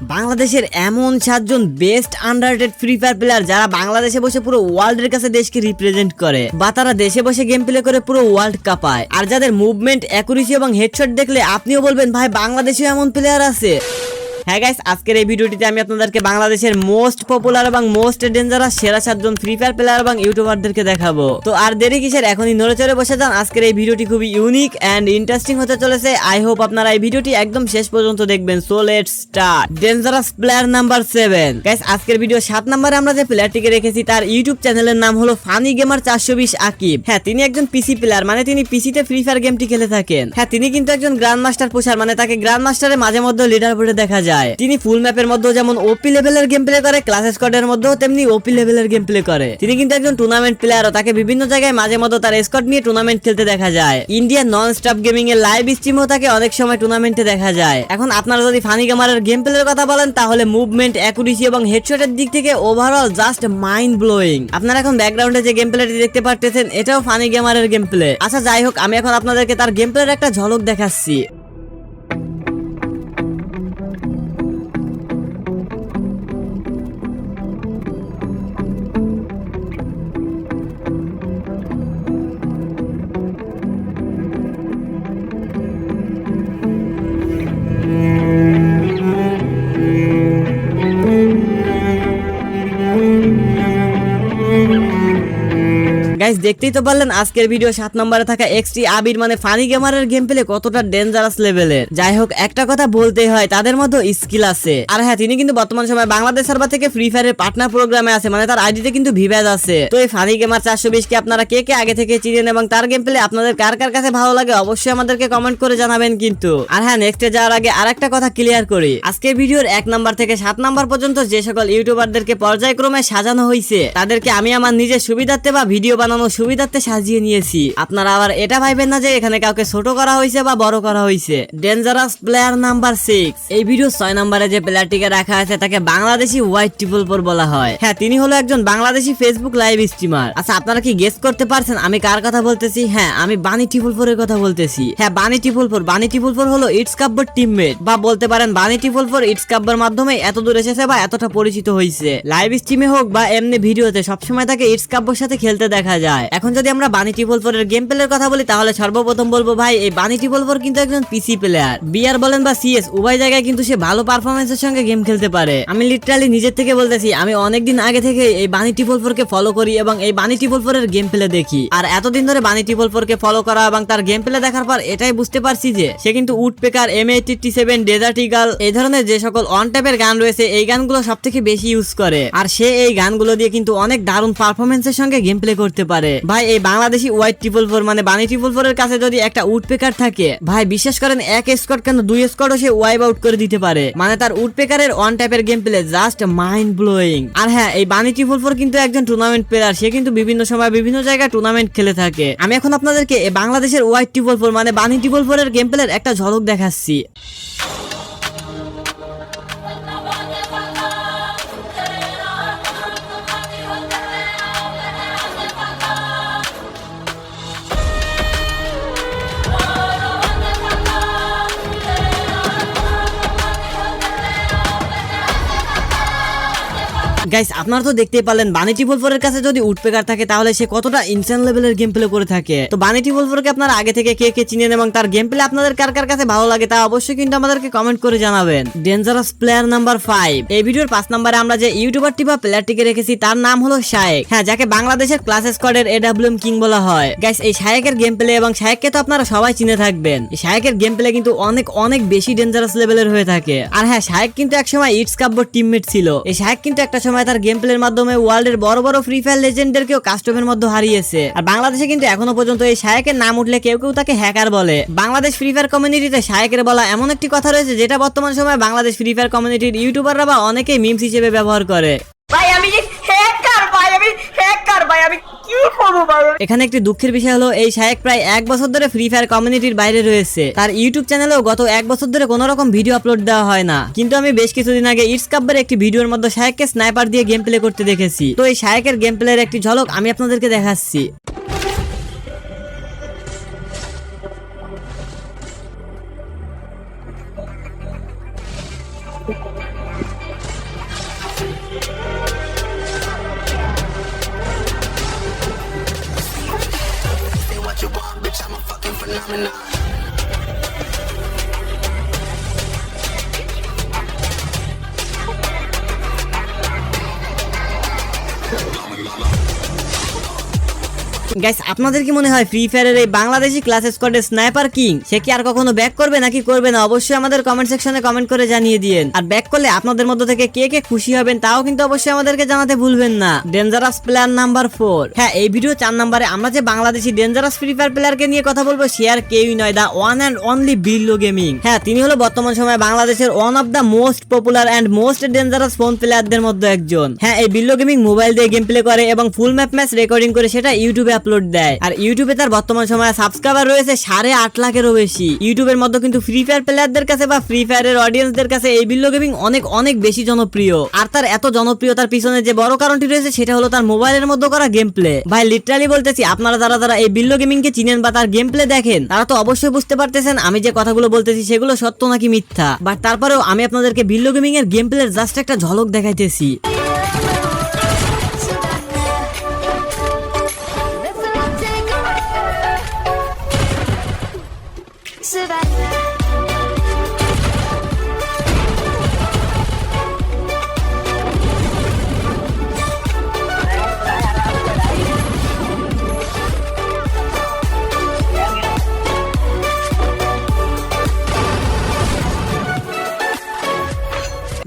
বাংলাদেশের এমন সাতজন best underrated Free Fire player যারা বাংলাদেশে বসে পুরো ওয়ার্ল্ডের কাছে দেশকে রিপ্রেজেন্ট করে, বা তারা দেশে বসে গেম প্লে করে পুরো ওয়ার্ল্ড কাপ কাপায় আর যাদের মুভমেন্ট অ্যাকুরেসি এবং হেডশট দেখলে আপনিও বলবেন, ভাই, বাংলাদেশেও এমন প্লেয়ার আছে। হ্যাঁ গাইস আজকের এই ভিডিওটিতে আমি আপনাদেরকে বাংলাদেশের মোস্ট পপুলার এবং মোস্ট ডেঞ্জারাস সেরা সাতজন ফ্রি ফায়ার প্লেয়ার এবং ইউটিউবারদেরকে দেখাবো। তো আর দেরি কিসের, এখনই নড়ে চড়ে বসে যান। আজকের এই ভিডিওটি খুবই ইউনিক অ্যান্ড ইন্টারেস্টিং হতে চলেছে। আই হোপ আপনারা এই ভিডিওটি একদম শেষ পর্যন্ত দেখবেন। So let start dangerous player number seven guys আজকের ভিডিও সাত নাম্বারে আমরা যে প্লেয়ারটিকে রেখেছি, তার ইউটিউব চ্যানেলের নাম হলো ফানি গেমার চারশো বিশ আকিব হ্যাঁ তিনি একজন পিসি প্লেয়ার মানে তিনি পিসিতে ফ্রি ফায়ার গেমটি খেলে থাকেন। হ্যাঁ তিনি কিন্তু একজন গ্র্যান্ড মাস্টার পোষার মানে তাকে গ্র্যান্ড মাস্টারের মাঝে মধ্যে লিডার বোর্ডে দেখা যায়। তিনি ফুল ম্যাপের মধ্যে যেমন ওপি লেভেলের গেম প্লে করে ক্লাস স্কোয়াডের মধ্যেও তেমনি ওপি লেভেলের গেম প্লে করে। তিনি কিন্তু একজন টুর্নামেন্ট প্লেয়ারও তাকে বিভিন্ন জায়গায় মাঝে মধ্যে তার স্কোয়াড নিয়ে টুর্নামেন্ট খেলতে দেখা যায়। ইন্ডিয়ান নন স্টপ গেমিং এর লাইভ স্ট্রিমও তাকে অনেক সময় টুর্নামেন্টে দেখা যায়। এখন আপনারা যদি ফানি গেমারের গেম প্লের কথা বলেন, তাহলে মুভমেন্ট অ্যাকুরেসি এবং হেডশটের দিক থেকে ওভারঅল জাস্ট মাইন্ড ব্লোয়িং আপনারা এখন ব্যাকগ্রাউন্ডে যে গেম প্লেটি দেখতে পারতেছেন, এটাও ফানি গেমারের গেম প্লে আচ্ছা যাই হোক, আমি এখন আপনাদেরকে তার গেম প্লের একটা ঝলক দেখাচ্ছি। দেখতেই তো পারলেন, আজকের ভিডিও সাত নম্বরে থাকা এক্সটি আবির মানে ফানি গেমারের গেম প্লে কতটা ডেঞ্জারাস লেভেলের যাই হোক, একটা কথা বলতেই হয়, তাদের মধ্যে স্কিল আছে। আর হ্যাঁ তিনি কিন্তু বর্তমান সময় বাংলাদেশ সার্ভার থেকে ফ্রি ফায়ারের পার্টনার প্রোগ্রামে আছে মানে তার আইডিতে কিন্তু ভিভ্যাজ আছে। তো এই ফানি গেমার চারশো বিশ কে আপনারা কে কে আগে থেকে চিনেন এবং তার গেম প্লে আপনাদের কার কার কাছে ভালো লাগে অবশ্যই আমাদেরকে কমেন্ট করে জানাবেন কিন্তু। আর হ্যাঁ নেক্সটে যাওয়ার আগে আরেকটা কথা ক্লিয়ার করি। আজকের ভিডিওর এক নাম্বার থেকে সাত নাম্বার পর্যন্ত যে সকল ইউটিউবারদেরকে পর্যায়ক্রমে সাজানো হয়েছে তাদেরকে আমি আমার নিজের সুবিধার্থে বা ভিডিও বানানো সুবিধার্থে সাজিয়ে নিয়েছি। আপনারা আবার এটা ভাইবেন না যে এখানে কাউকে ছোট করা হয়েছে বা বড় করা হয়েছে। ডেঞ্জারাস প্লেয়ার নাম্বার সিক্স এই ভিডিও ছয় নম্বরে যে প্লেয়ারটিকে রাখা আছে, তাকে বাংলাদেশি হোয়াইট ট্রিপল ফোর বলা হয়। হ্যাঁ তিনি হলো একজন বাংলাদেশি ফেসবুক লাইভ স্ট্রিমার আচ্ছা আপনারা কি গেস করতে পারছেন আমি কার কথা বলতেছি? হ্যাঁ আমি বানি ট্রিপল ফোর এর কথা বলতেছি। হ্যাঁ Bunny triple four Bunny triple four হলো ইটস কাব্বর টিমমেট বা বলতে পারেন বানি ট্রিপল ফোর ইটস কাব্বর মাধ্যমে এত দূর এসেছে বা এতটা পরিচিত হয়েছে। লাইভ স্ট্রিমে হোক বা এমনি ভিডিওতে সবসময় তাকে ইটস কাব্বর সাথে খেলতে দেখা যায়। এখন যদি আমরা বানি ট্রিপল ফোর এর গেম প্লের কথা বলি, তাহলে সর্বপ্রথম বলব ভাই, এই বানি ট্রিপল ফোর কিন্তু একজন পিসি প্লেয়ার বিআর বলেন বা সিএস উভয় জায়গায় কিন্তু সে ভালো পারফরমেন্সের সঙ্গে গেম খেলতে পারে। আমি লিটারালি নিজের থেকে বলতেছি, আমি অনেকদিন আগে থেকে এই বানি ট্রিপল ফোর কে ফলো করি এবং এই বানি ট্রিপল ফোর এর গেম প্লে দেখি। আর এতদিন ধরে বানি ট্রিপল ফোর কে ফলো করা এবং তার গেম প্লে দেখার পর এটাই বুঝতে পারছি যে, সে কিন্তু woodpecker M eighty seven desert eagle এই ধরনের যে সকল অন টাইপের গান রয়েছে, এই গানগুলো সব থেকে বেশি ইউজ করে। আর সে এই গানগুলো দিয়ে কিন্তু অনেক দারুণ পারফরমেন্সের সঙ্গে গেম প্লে করতে পারে। ভাই, এই বাংলাদেশি হোয়াইট ট্রিপল ফোর মানে বানি ট্রিপল ফোর এর কাছে যদি একটা উড পেকার থাকে, ভাই, বিশ্বাস করেন, এক স্কট কেন দুই স্কটও সে ওয়াইপ আউট করে দিতে পারে। মানে তার উড পেকারের অন টাইপের game play just mind blowing আর হ্যাঁ এই বানি ট্রিপল ফোর কিন্তু একজন টুর্নামেন্ট প্লেয়ার সে কিন্তু বিভিন্ন সময় বিভিন্ন জায়গায় টুর্নামেন্ট খেলে থাকে। আমি এখন আপনাদেরকে বাংলাদেশের হোয়াইট ট্রিপল ফোর মানে বানি ট্রিপল ফোর এর গেম প্লের একটা ঝলক দেখাচ্ছি। গাইস আপনারা তো দেখতেই পারলেন বানিটি বলফোরের কাছে যদি উডপেকার থাকে, তাহলে সে কতটা ইনসান লেভেলের গেম প্লে করে থাকে। তো বানিটি বলফোরকে আপনারা আগে থেকে কে কে চিনেন এবং তার গেম প্লে আপনাদের কার কার কাছে ভালো লাগে, তা অবশ্যই কিন্তু আমাদেরকে কমেন্ট করে জানাবেন। ডেঞ্জারাস প্লেয়ার নাম্বার ফাইভ এই ভিডিওর পাঁচ নাম্বারে আমরা যে ইউটিউবারটি বা প্লেয়ারটিকে রেখেছি, তার নাম হলো শায়েক হ্যাঁ যাকে বাংলাদেশের ক্লাস স্কোয়াডের এডাব্লিউএম কিং বলা হয়। গাইস এই শায়েকের গেম প্লে এবং শায়েককে তো আপনারা সবাই চিনে থাকবেন। শায়েকের গেম প্লে কিন্তু অনেক অনেক বেশি ডেঞ্জারাস লেভেলের হয়ে থাকে। আর হ্যাঁ শায়েক কিন্তু একসময় ইটস কাব্বর টিমমেট ছিল। এই শায়েক কিন্তু একটা সময় তার গেম প্লের মাধ্যমে ওয়ার্ল্ডের বড় বড় ফ্রি ফায়ার লেজেন্ডদেরকেও কাস্টমের মধ্যে হারিয়েছে। আর বাংলাদেশে কিন্তু এখনও পর্যন্ত এই শায়েকের নাম উঠলে কেউ কেউ তাকে হ্যাকার বলে। বাংলাদেশ ফ্রি ফায়ার কমিউনিটিতে শায়েকের বলা এমন একটি কথা রয়েছে, যেটা বর্তমান সময়ে বাংলাদেশ ফ্রি ফায়ার কমিউনিটির ইউটিউবাররা বা অনেকেই মিমস হিসেবে ব্যবহার করে ভাই আমি হ্যাকার ভাই আমি হ্যাকার ভাই আমি কি করব ভাই এখানে একটি দুঃখের বিষয় হলো, এই শায়েক প্রায় এক বছর ধরে ফ্রি ফায়ার কমিউনিটির বাইরে রয়েছে। তার ইউটিউব চ্যানেলেও গত এক বছর ধরে কোনো রকম ভিডিও আপলোড দেওয়া হয় না। কিন্তু আমি বেশ কিছুদিন আগে ইটস কাব্বের একটি ভিডিওর মধ্যে শায়েককে স্নাইপার দিয়ে গেম প্লে করতে দেখেছি। তো এই শায়েকের গেম প্লের একটি ঝলক আমি আপনাদেরকে দেখাচ্ছি। Phenomenon. গাইস আপনাদের কি মনে হয় ফ্রি ফায়ারের এই বাংলাদেশি ক্লাস স্কোয়াডের স্নাইপার কিং সে কি আর কখনো ব্যাক করবে নাকি করবে না? অবশ্যই আমাদের কমেন্ট সেকশনে কমেন্ট করে জানিয়ে দিয়েন। আর ব্যাক করলে আপনাদের মধ্য থেকে কে কে খুশি হবেন তাও কিন্তু অবশ্যই আমাদেরকে জানাতে ভুলবেন না। ডেঞ্জারাস প্লেয়ার নাম্বার ফোর হ্যাঁ এই ভিডিও চার নাম্বারে আমরা যে বাংলাদেশি ডেঞ্জারাস ফ্রি ফায়ার প্লেয়ারকে নিয়ে কথা বলব, সে আর কেউই নয়। The one and only Billo gaming হ্যাঁ তিনি হলো বর্তমান সময়ে বাংলাদেশের one of the most popular and most dangerous phone প্লেয়ারদের মধ্যে একজন। হ্যাঁ এই বিল্লো গেমিং মোবাইল দিয়ে গেম প্লে করে এবং ফুল ম্যাপ ম্যাচ রেকর্ডিং করে সেটা ইউটিউবে আপলোড দেয়। আর ইউটিউবে তার বর্তমান সময়ে সাবস্ক্রাইবার রয়েছে সাড়ে আট লাখেরও বেশি। ইউটিউবের মধ্যে কিন্তু ফ্রি ফায়ার প্লেয়ারদের কাছে বা ফ্রি ফায়ারের অডিয়েন্সদের কাছে এই বিল্লো গেমিং অনেক অনেক বেশি জনপ্রিয়। আর তার এত জনপ্রিয়তার পিছনে যে বড় কারণটি রয়েছে, সেটা হলো তার মোবাইলের মধ্যে করা গেম প্লে ভাই লিটারালি বলতেছি, আপনারা যারা যারা এই বিল্লো গেমিং কে চিনেন বা তার গেম প্লে দেখেন, তারা তো অবশ্যই বুঝতে পারতেছেন, আমি যে কথাগুলো বলতেছি, সেগুলো সত্য নাকি মিথ্যা? বাট তারপরেও আমি আপনাদেরকে বিল্লো গেমিং এর গেম প্লের জাস্ট একটা ঝলক দেখাইতেছি।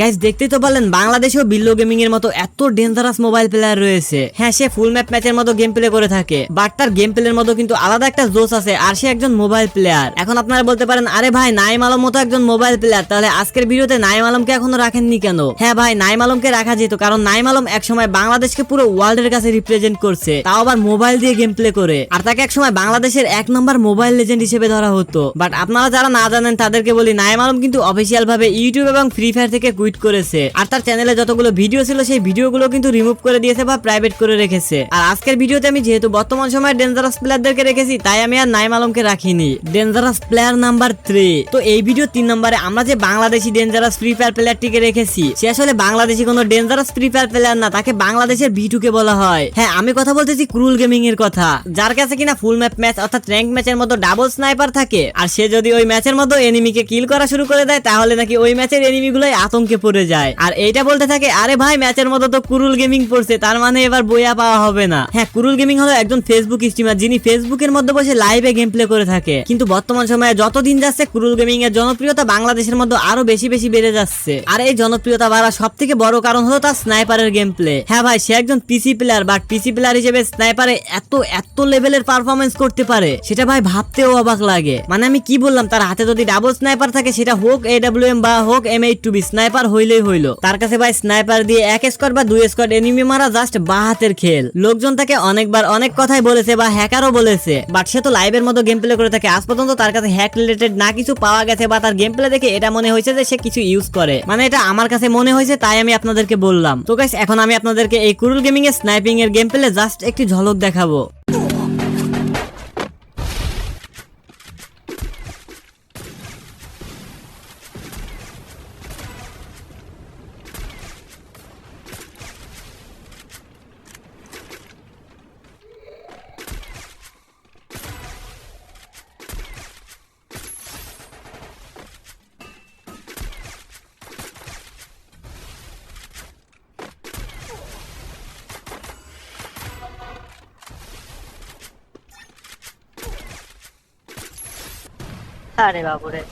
গাইজ দেখতেই তো পারলেন, বাংলাদেশেও বিল্লো গেমিং এর মতো এত ডেঞ্জারাস মোবাইল প্লেয়ার রয়েছে। হ্যাঁ সে ফুল ম্যাপ ম্যাচের মতো গেম প্লে করে থাকে বাট তার গেম প্লের মতো কিন্তু আলাদা একটা জোস আছে, আর সে একজন মোবাইল প্লেয়ার এখন আপনারা বলতে পারেন, আরে ভাই নাইম আলম মতো একজন মোবাইল প্লেয়ার তাহলে আজকের ভিডিওতে নাইম আলমকে এখনও রাখেননি কেন? হ্যাঁ ভাই নাইম আলমকে রাখা যেত, কারণ নাইম আলম একসময় বাংলাদেশকে পুরো ওয়ার্ল্ড এর কাছে রিপ্রেজেন্ট করছে, তাও আবার মোবাইল দিয়ে গেম প্লে করে। আর তাকে একসময় বাংলাদেশের এক নম্বর মোবাইল লেজেন্ড হিসেবে ধরা হতো। বাট আপনারা যারা না জানেন, তাদেরকে বলি নাইম আলম কিন্তু অফিসিয়াল ভাবে ইউটিউব এবং ফ্রি ফায়ার থেকে কুইট করেছে। আর তার চ্যানেলে যতগুলো ভিডিও ছিল, সেই ভিডিওগুলো কিন্তু রিমুভ করে দিয়েছে বা প্রাইভেট করে রেখেছে। আর আজকের ভিডিওতে আমি যেহেতু বর্তমান সময়ে ডেঞ্জারাস প্লেয়ারদেরকে রেখেছি, তাই আমি আর নাইম আলমকে রাখিনি। ডেঞ্জারাস প্লেয়ার নাম্বার থ্রি তো এই ভিডিও তিন নম্বরে আমরা যে বাংলাদেশি ডেঞ্জারাস ফ্রি ফায়ার প্লেয়ারটিকে রেখেছি, সে আসলে বাংলাদেশি কোনো ডেঞ্জারাস ফ্রি ফায়ার প্লেয়ার না, তাকে বাংলাদেশের বিটুকে বলা হয়। হ্যাঁ আমি কথা বলতেছি ক্রুল গেমিং এর কথা। যার কাছে কিনা ফুল ম্যাপ ম্যাচ অর্থাৎ র্যাঙ্ক ম্যাচের মতো ডাবল স্নাইপার থাকে, আর সে যদি ওই ম্যাচের মতো এনিমিকে কিল করা শুরু করে দেয়, তাহলে নাকি ওই ম্যাচের এনিমিগুলোই আতঙ্কে পড়ে যায়। আর এইটা বলতে থাকে, আরে ভাই, ম্যাচের মতো তো কুরুল গেমিং পড়ছে, তার মানে এবার বইয়া পাওয়া হবে না। হ্যাঁ কুরুল গেমিং হলো একজন ফেসবুক স্ট্রিমার যিনি ফেসবুকের মধ্যে বসে লাইভে গেম প্লে করে থাকে। কিন্তু বর্তমান সময়ে যত দিন যাচ্ছে, কুরুল গেমিং এর জনপ্রিয়তা বাংলাদেশের মধ্যে আরও বেশি বেশি বেড়ে যাচ্ছে। আর এই জনপ্রিয়তা বাড়ার সব থেকে বড় কারণ হলো তার স্নাইপারের গেম প্লে হ্যাঁ ভাই, সে একজন PC player but PC player হিসেবে স্নাইপারে এত এত লেভেলের পারফরমেন্স করতে পারে, সেটা ভাই ভাবতেও অবাক লাগে। মানে আমি কি বললাম, তার হাতে যদি ডাবল স্নাইপার থাকে, সেটা হোক এডাব্লিউএম বা হোক M eight two B sniper হইলেই হইল। তার কাছে ভাই স্নাইপার দিয়ে এক স্কোয়াড বা দুই স্কোয়াড এনিমি মারা জাস্ট বা হাতের খেল। লোকজন তাকে অনেকবার অনেক কথাই বলেছে বা হ্যাকারও বলেছে। বাট সে তো লাইভের মতো গেম প্লে করে থাকে। আজ পর্যন্ত তার কাছে হ্যাক রিলেটেড না কিছু পাওয়া গেছে বা তার গেম প্লে দেখে এটা মনে হয়েছে যে সে কিছু ইউজ করে। মানে এটা আমার কাছে মনে হয়েছে, তাই আমি আপনাদেরকে বললাম। তো গাইস এখন আমি আপনাদেরকে এই কুরুল গেমিং এর স্নাইপিং এর গেম প্লে জাস্ট একটি ঝলক দেখাবো। あれはこれ。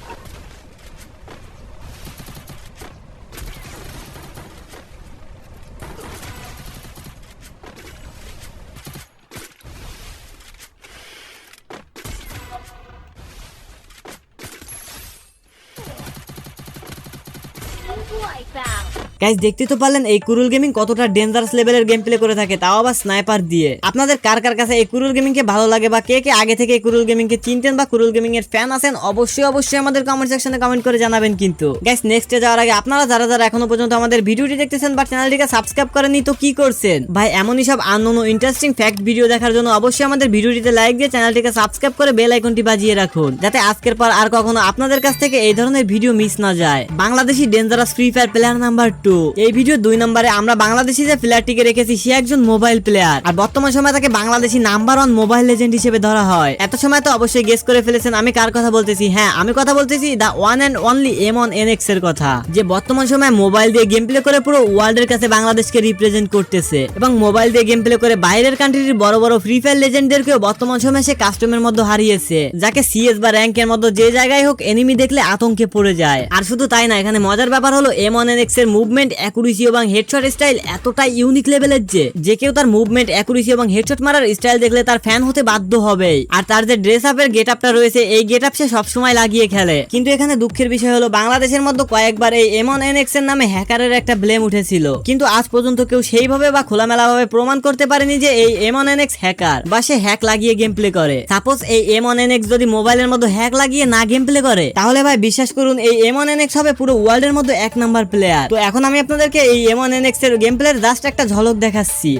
Wipe out! গাইজ দেখতে তো পারলেন, এই কুরুল গেমিং কতটা ডেঞ্জারাস লেভেলের গেম প্লে করে থাকে, তাও আবার স্নাইপার দিয়ে। আপনাদের কার কার কাছে এই কুরুল গেমিং কে ভালো লাগে বা কে কে আগে থেকে এই কুরুল গেমিং কে চিনতেন বা কুরুল গেমিং এর ফ্যান আছেন, অবশ্যই অবশ্যই আমাদের কমেন্ট সেকশনে কমেন্ট করে জানাবেন কিন্তু। গাইজ নেক্সটে যাওয়ার আগে আপনারা যারা যারা এখনও পর্যন্ত আমাদের ভিডিওটি দেখতেছেন বা চ্যানেলটিকে সাবস্ক্রাইব করেননি, তো কি করছেন? ভাই, এমনই সব আনন্দ ইন্টারেস্টিং ফ্যাক্ট ভিডিও দেখার জন্য অবশ্যই আমাদের ভিডিওটিতে লাইক দিয়ে চ্যানেলটিকে সাবস্ক্রাইব করে বেল আইকনটি বাজিয়ে রাখুন, যাতে আজকের পর আর কখনো আপনাদের কাছ থেকে এই ধরনের ভিডিও মিস না যায়। Bangladeshi dangerous Free Fire player number two. এই ভিডিও দুই নম্বরে আমরা বাংলাদেশি যে প্লেয়ারটিকে রেখেছি, সে একজন মোবাইল প্লেয়ার আর বর্তমান সময় তাকে Bangladeshi number one mobile legend হিসেবে ধরা হয়। এত সময় তো অবশ্যই গেস করে ফেলেছেন, আমি কার কথা বলতেছি? হ্যাঁ আমি কথা বলতেছি the one and only M on N এক্সের কথা, যে বর্তমান সময় মোবাইল দিয়ে গেম প্লে করে পুরো ওয়ার্ল্ডের কাছে বাংলাদেশকে রিপ্রেজেন্ট করতেছে। এবং মোবাইল দিয়ে গেম প্লে করে বাইরের কান্ট্রির বড় বড় ফ্রি ফায়ার লেজেন্ডদেরকেও বর্তমান সময়ে সে কাস্টমের মধ্যে হারিয়েছে। যাকে সিএস বা র্যাঙ্কের মধ্যে যে জায়গায় হোক এনিমি দেখলে আতঙ্কে পড়ে যায়। আর শুধু তাই না, এখানে মজার ব্যাপার হলো এম অন এন এক্সের মুভমেন্ট অ্যাকুরেসি এবং হেডশট স্টাইল এতটাই ইউনিক লেভেলের যে যে কেউ তার মুভমেন্ট অ্যাকুরেসি এবং হেডশট মারার স্টাইল দেখলে তার ফ্যান হতে বাধ্য হবেই। আর তার যে ড্রেস আপের গেট আপটা রয়েছে, এই গেট আপ সে সবসময় লাগিয়ে খেলে। কিন্তু এখানে দুঃখের বিষয় হলো, বাংলাদেশের মধ্যে কয়েকবার এই এম অন এন এক্সের নামে হ্যাকারের একটা ব্লেম উঠেছিল। কিন্তু আজ পর্যন্ত কেউ সেইভাবে বা খোলামেলা ভাবে প্রমাণ করতে পারেনি যে এই এমন অন এন এক্স হ্যাকার বা সে হ্যাক লাগিয়ে গেম প্লে করে। সাপোজ এই এমন অন এন এক্স যদি মোবাইলের মধ্যে হ্যাক লাগিয়ে না গেম প্লে করে, তাহলে ভাই বিশ্বাস করুন, এই এমন অন এন এক্স হবে পুরো ওয়ার্ল্ডের মধ্যে এক নাম্বার প্লেয়ার তো এখন আমি আপনাদেরকে এই এমন এনএক্স এন এক্সের গেম প্লের জাস্ট একটা ঝলক দেখাচ্ছি।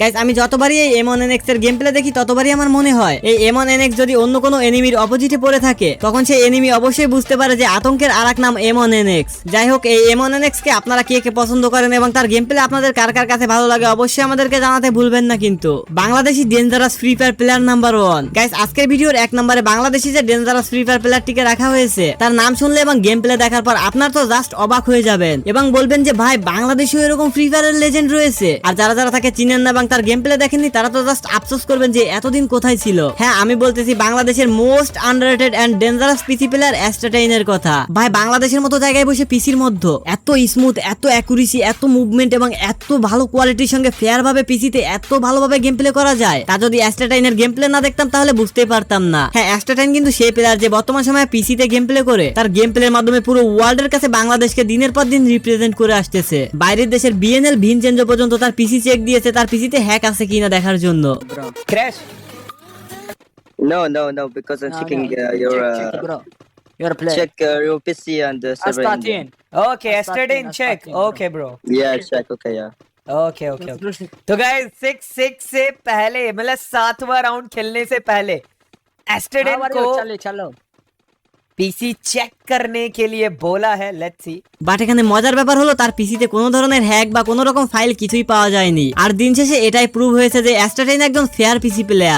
গাইস আমি যতবারই এই এম অন এক্সের গেম প্লে দেখি, ততবারই আমার মনে হয়, এই এমন অন এক্স যদি অন্য কোনো এনিমির অপোজিটে পড়ে থাকে, তখন সেই এনিমি অবশ্যই বুঝতে পারে যে আতঙ্কের আর নাম এমন অন এক্স যাই হোক এই এম অন এক্স কে আপনারা কে কে পছন্দ করেন এবং তার গেম প্লে আপনাদের কার কার কাছে ভালো লাগে অবশ্যই আমাদেরকে জানাতে ভুলবেন না কিন্তু। Bangladeshi dangerous Free Fire player number one guys আজকের ভিডিওর এক নম্বরে বাংলাদেশি যে ডেঞ্জারাস ফ্রি ফায়ার প্লেয়ারটিকে রাখা হয়েছে, তার নাম শুনলে এবং গেম প্লে দেখার পর আপনার তো জাস্ট অবাক হয়ে যাবেন এবং বলবেন যে, ভাই, বাংলাদেশেও এরকম ফ্রি ফায়ারের লেজেন্ড রয়েছে। আর যারা যারা তাকে চিনেন না এবং তার গেম প্লে দেখেননি, তারা তো জাস্ট আফসোস করবেন যে এতদিন কোথায় ছিল। হ্যাঁ আমি বলতেছি বাংলাদেশের most underrated and dangerous PC player অ্যাস্টাটাইনের কথা। ভাই, বাংলাদেশের মতো জায়গায় বসে পিসির মধ্যে এত স্মুথ এত অ্যাকুরেসি এত মুভমেন্ট এবং এত ভালো কোয়ালিটির সঙ্গে ফেয়ার ভাবে পিসিতে এত ভালোভাবে গেম প্লে করা যায়, তা যদি অ্যাস্টাটাইনের গেম প্লে না দেখতাম তাহলে বুঝতেই পারতাম না। হ্যাঁ অ্যাস্টাটাইন কিন্তু সেই প্লেয়ার যে বর্তমান সময়ে পিসিতে গেম প্লে করে, তার গেম প্লের মাধ্যমে পুরো ওয়ার্ল্ডের কাছে বাংলাদেশকে দিনের পর দিন রিপ্রেজেন্ট করে আসতেছে। বাইরের দেশের বিএনএল ভিনচেঞ্জ পর্যন্ত তার পিসি চেক দিয়েছে, তার পিসিতে হ্যাক আছে কিনা দেখার জন্য Crash. No, no, no, because I'm No, checking no. uh, your check, check, uh, bro. Your play. check uh, your PC and the server. in Astatin. there. Okay, yesterday in Astatin, check. Astatin, bro. Okay, bro. Yeah, check. Okay, yeah. Okay, okay, okay. तो guys six six से पहले मतलब सातवां round खेलने से पहले एस्टेडन को चलो चलो পিসি চেক করনে কে লিয়ে বলা হ্যায় লেটস সি বাট এখানে মজার ব্যাপার হলো, তার পিসিতে কোনো ধরনের হ্যাক বা কোনো রকম ফাইল কিছুই পাওয়া যায়নি। আর দিন শেষে এটাই প্রুভ হয়েছে যে অ্যাস্ট্রাটেন একজন ফেয়ার পিসি প্লেয়ার